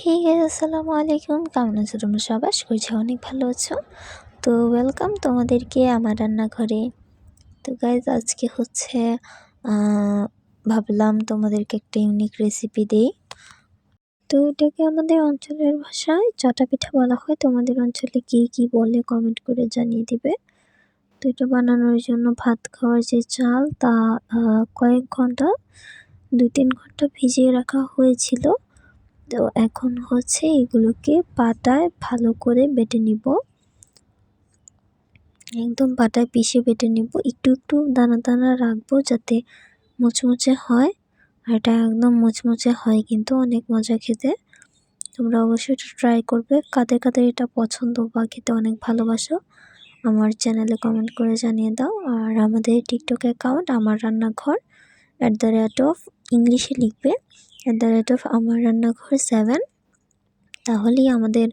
হে আসসালামু আলাইকুম। কেমন আছো তোমরা সবাই? করছি অনেক ভালো আছো। তো ওয়েলকাম তোমাদেরকে আমার রান্নাঘরে। তো গাইজ আজকে হচ্ছে ভাবলাম তোমাদেরকে একটা ইউনিক রেসিপি দিই। তো এটাকে আমাদের অঞ্চলের ভাষায় চটা পিঠা বলা হয়। তোমাদের অঞ্চলে কী কী বলে কমেন্ট করে জানিয়ে দিবে। তো এটা বানানোর জন্য ভাত খাওয়ার যে চাল, তা কয়েক ঘণ্টা, দুই তিন ঘণ্টা ভিজিয়ে রাখা হয়েছিল। তো এখন হচ্ছে এগুলোকে পাটায় ভালো করে বেটে নিব। একদম পাটায় পিষে বেটে নিব। একটু একটু দানা দানা রাখব যাতে মুচমুচে হয়। আর এটা একদম মুচমুচে হয় কিন্তু অনেক মজা খেতে। তোমরা অবশ্যই এটা ট্রাই করবে। কাদের কাদের এটা পছন্দ বা খেতে অনেক ভালোবাসো, আমার চ্যানেলে কমেন্ট করে জানিয়ে দাও। আর আমাদের টিকটক অ্যাকাউন্ট আমার রান্নাঘর অ্যাট দ্য রেট অফ ইংলিশে লিখবে। অ্যাট দ্য রেট অফ আমার রান্নাঘর সেভেন তাহলেই আমাদের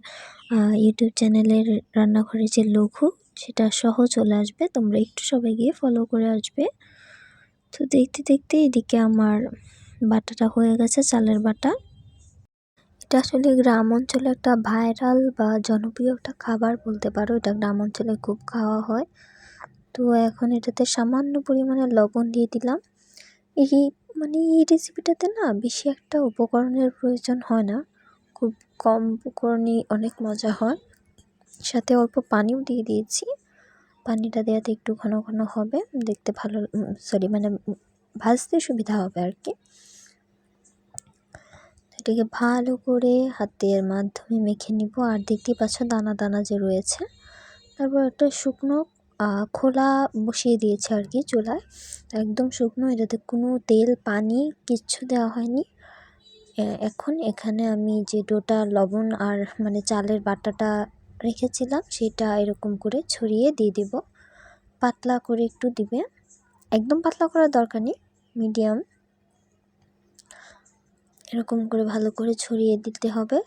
ইউটিউব চ্যানেলের রান্নাঘরের যে লঘু, সেটা সহ চলে আসবে। তোমরা একটু সবাই গিয়ে ফলো করে আসবে। তো দেখতে দেখতে এদিকে আমার বাটাটা হয়ে গেছে, চালের বাটা। এটা আসলে গ্রাম অঞ্চলে একটা ভাইরাল বা জনপ্রিয় একটা খাবার বলতে পারো। এটা গ্রাম অঞ্চলে খুব খাওয়া হয়। তো এখন এটাতে সামান্য পরিমাণে লবণ দিয়ে দিলাম। এই মানে এই রেসিপিটাতে না বেশি একটা উপকরণের প্রয়োজন হয় না। খুব কম উপকরণেই অনেক মজা হয়। সাথে অল্প পানিও দিয়ে দিয়েছি। পানিটা দেওয়াতে একটু ঘন ঘন হবে, দেখতে ভালো সরি মানে ভাজতে সুবিধা হবে আর কি এটাকে ভালো করে হাতের মাধ্যমে মেখে নিব। আর দেখতেই পাচ্ছ দানা দানা যে রয়েছে। তারপর একটা শুকনো খোলা বসিয়ে দিয়েছে আর কি চুলায়। একদম শুকনো, এটাতে কোনো তেল, পানি কিচ্ছু দেওয়া হয়নি। এখন এখানে আমি যে ডোটা, লবণ আর মানে চালের বাটাটা রেখেছিলাম, সেটা এরকম করে ছড়িয়ে দিয়ে দিব। পাতলা করে একটু দিবে। একদম পাতলা করার দরকার নেই, মিডিয়াম। এরকম করে ভালো করে ছড়িয়ে দিতে হবে।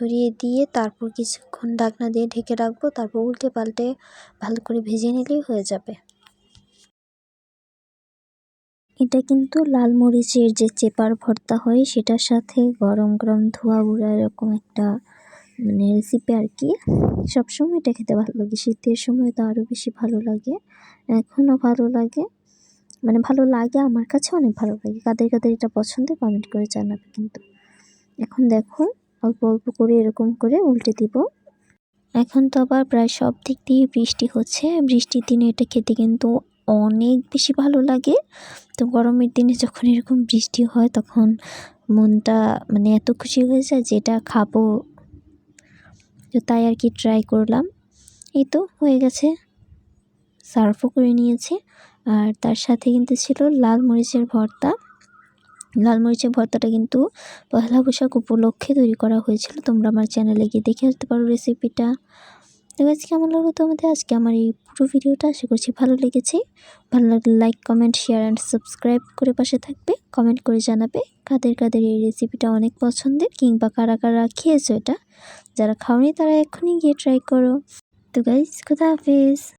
ছড়িয়ে দিয়ে তারপর কিছুক্ষণ ঢাকনা দিয়ে ঢেকে রাখব, তারপর উল্টে পাল্টে ভালো করে ভেজে নিলেই হয়ে যাবে। এটা কিন্তু লাল মরিচের যে চেপার ভর্তা হয়, সেটার সাথে গরম গরম ধোয়া উড়া এরকম একটা মানে রেসিপি আর কি। সবসময় এটা খেতে ভালো লাগে, শীতের সময় তো আরও বেশি ভালো লাগে এখনও ভালো লাগে। মানে ভালো লাগে, আমার কাছে অনেক ভালো লাগে। কাদের কাদের এটা পছন্দের কমেন্ট করে জানাবে কিন্তু। এখন দেখো অল্প অল্প করে এরকম করে উল্টে দিব। এখন তো আবার প্রায় সব দিক দিয়ে বৃষ্টি হচ্ছে। বৃষ্টির দিনে এটা খেতে কিন্তু অনেক বেশি ভালো লাগে। তো গরমের দিনে যখন এরকম বৃষ্টি হয়, তখন মনটা মানে এত খুশি হয়ে যায় যে এটা খাব। তো তাই আর কি ট্রাই করলাম। এই তো হয়ে গেছে। সার্ভও করে নিয়েছে। আর তার সাথে কিন্তু ছিল লাল মরিচের ভর্তা। লাল মরিচের ভর্তাটা কিন্তু পয়লা বৈশাখ উপলক্ষে তৈরি করা হয়েছিল। তোমরা আমার চ্যানেলে গিয়ে দেখে আসতে পারো রেসিপিটা তো আজকে কেমন লাগল তোমাদের? আজকে আমার এই পুরো ভিডিওটা আশা করছি ভালো লেগেছে। ভালো লাগলে like comment share and subscribe করে পাশে থাকবে। কমেন্ট করে জানাবে কাদের কাদের এই রেসিপিটা অনেক পছন্দের কিংবা কারা কারা খেয়েছো এটা। যারা খাওনি তারা এক্ষুনি গিয়ে ট্রাই করো। তো গাইজ খুদা হাফেজ।